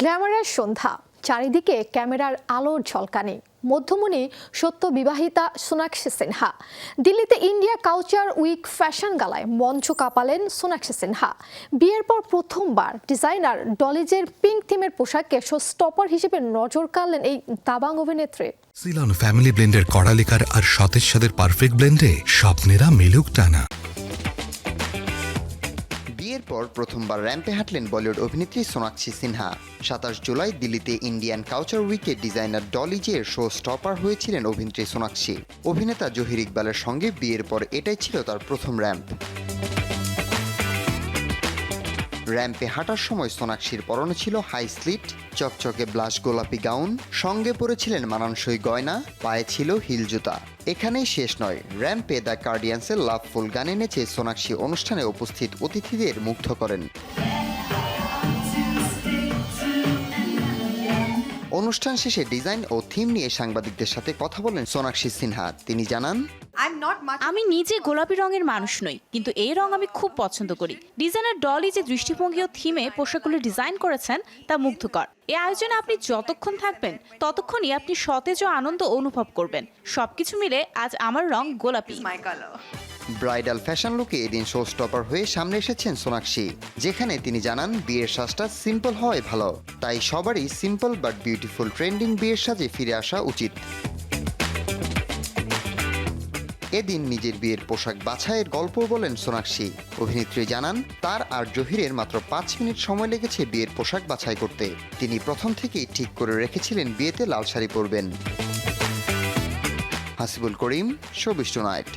গ্ল্যামারের সন্ধ্যা, চারিদিকে ক্যামেরার আলোর ঝলকানি। মধ্যমণি সত্য বিবাহিতা সোনাক্ষী সিনহা। দিল্লিতে ইন্ডিয়া কালচার উইক ফ্যাশন গালায় মঞ্চ কাঁপালেন সোনাক্ষী সিনহা। বিয়ের পর প্রথমবার ডিজাইনার ডলিজের পিঙ্ক থিমের পোশাকে শো স্টপার হিসেবে নজর কাড়লেন এই দাবাং অভিনেত্রী। সিলন ফ্যামিলি ব্লেন্ডের কড়ালিকার আর সতেজ সাদের পারফেক্ট ব্লেন্ডে স্বপ্নেরা মিলুক টানা। বিয়ের পর প্রথমবার র্যাম্পে হাঁটলেন বলিউড অভিনেত্রী সোনাক্ষী সিনহা। সাতাশ জুলাই দিল্লিতে ইন্ডিয়ান কালচার উইকে ডিজাইনার ডলি ডলিজের শো স্টপার হয়েছিলেন অভিনেত্রী সোনাক্ষী। অভিনেতা জহির ইকবালের সঙ্গে বিয়ের পর এটাই ছিল তার প্রথম র্যাম্প। র্যাম্পে হাঁটার সময় সোনাক্ষীর পরনে ছিল হাই স্লিট চকচকে ব্লাশ গোলাপি গাউন সঙ্গে পরেছিলেন মানানসই গয়না, পায়ে ছিল হিল জুতা। এখানেই শেষ নয়, র্যাম্পে দ্য কার্ডিয়ান্সের লাভফুল গানে নেচে সোনাক্ষী অনুষ্ঠানে উপস্থিত অতিথিদের মুগ্ধ করেন। অনুষ্ঠান শেষে ডিজাইন ও থিম নিয়ে সাংবাদিকদের সাথে কথা বলেন সোনাক্ষী সিনহা। তিনি জানান আমি নিজে গোলাপি রঙের মানুষ নই কিন্তু এই রং আমি খুব পছন্দ করি। ডিজাইনার ডলি যে দৃষ্টিভঙ্গি ও থিমে পোশাকগুলো ডিজাইন করেছেন তা মুগ্ধকর। এই আয়োজনে আপনি যতক্ষণ থাকবেন ততক্ষণই আপনি সতেজ ও আনন্দ অনুভব করবেন। সবকিছু মিলে আজ আমার রং গোলাপি। ব্রাইডাল ফ্যাশন লুকে এদিন শো স্টপার হয়ে সামনে এসেছেন সোনাক্ষী। যেখানে তিনি জানান বিয়ের সাজটা সিম্পল হওয়াই ভালো। তাই সবারই সিম্পল বাট বিউটিফুল ট্রেন্ডিং বিয়ের সাজে ফিরে আসা উচিত। এদিন নিজের বিয়ের পোশাক বাছাইয়ের গল্প বলেন সোনাক্ষী। অভিনেত্রী জানান, তার আর জহিরের মাত্র পাঁচ মিনিট সময় লেগেছে বিয়ের পোশাক বাছাই করতে। তিনি প্রথম থেকেই ঠিক করে রেখেছিলেন বিয়েতে লাল শাড়ি পরবেন। হাসিবুল করিম শোবিষ্ট নাইট।